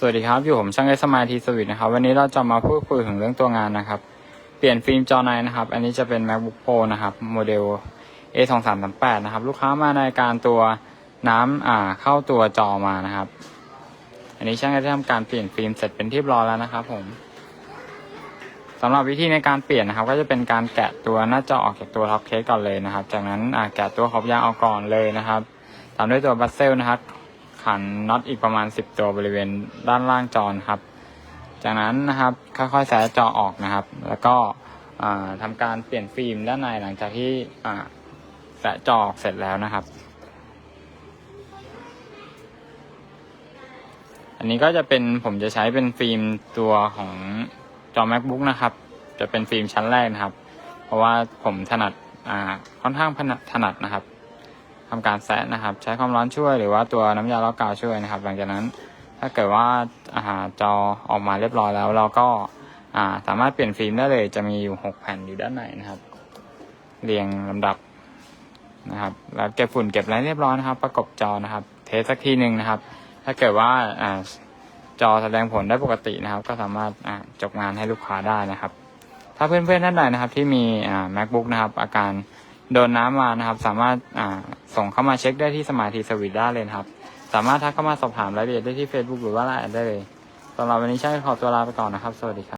สวัสดีครับ อยู่ผมช่างเอสมาทีสวิตนะครับ วันนี้เราจะมาพูดคุยถึงเรื่องตัวงานนะครับ เปลี่ยนฟิล์มจอในนะครับ อันนี้จะเป็น macbook pro นะครับ โมเดล a 2 3 3 8นะครับ ลูกค้ามาในการตัวน้ำอ่าเข้าตัวจอมานะครับ อันนี้ช่างได้ทำการเปลี่ยนฟิล์มเสร็จเป็นที่เรียบร้อยแล้วนะครับ ผมสำหรับวิธีในการเปลี่ยนนะครับ ก็จะเป็นการแกะตัวหน้าจอออกจากตัวท็อปเคสก่อนเลยนะครับ จากนั้นอ่าแกะตัวขอบยางออกก่อนเลยนะครับตามด้วยตัวบัสเซลนะครับ ขันน็อตอีกประมาณ 10 ตัวบริเวณด้านล่างจอนะครับ จากนั้นนะครับค่อยๆแสจอออกนะครับ แล้วก็อ่าทำการเปลี่ยนฟิล์มด้านในหลังจากที่แสจอออกเสร็จแล้วนะครับ อันนี้ก็จะเป็นผมจะใช้เป็นฟิล์มตัวของจอ macbook นะครับ จะเป็นฟิล์มชั้นแรกนะครับ เพราะว่าผมถนัดค่อนข้างถนัดนะครับ ทำการแซะนะครับ ใช้ความร้อนช่วยหรือว่าตัวน้ำยาล้อกกาวช่วยนะครับ หลังจากนั้นถ้าเกิดว่าอาหารจอออกมาเรียบร้อยแล้ว เราก็าสามารถเปลี่ยนฟิล์มได้เลยจะมีอยู่หกแผ่นอยู่ด้านในนะครับ เรียงลำดับนะครับ แล้วเก็บฝุ่นเก็บอะไรเรียบร้อยนะครับ ประกบจอนะครับ เทสสักทีหนึ่งนะครับ ถ้าเกิดว่าอาจอแสดงผลได้ปกตินะครับ ก็สามารถาจบงานให้ลูกค้าได้นะครับ ถ้าเพื่อนๆท่านใดนะครับ ที่มี macbook นะครับ อาการ โดนน้ำมานะครับ สามารถอ่าส่งเข้ามาเช็คได้ที่สมาธิสวิตได้เลยครับ สามารถทักเข้ามาสอบถามรายละเอียดได้ที่ Facebook หรือว่าไลน์ได้เลยสำหรับวันนี้ช่างขอตัวลาไปก่อนนะครับ สวัสดีครับ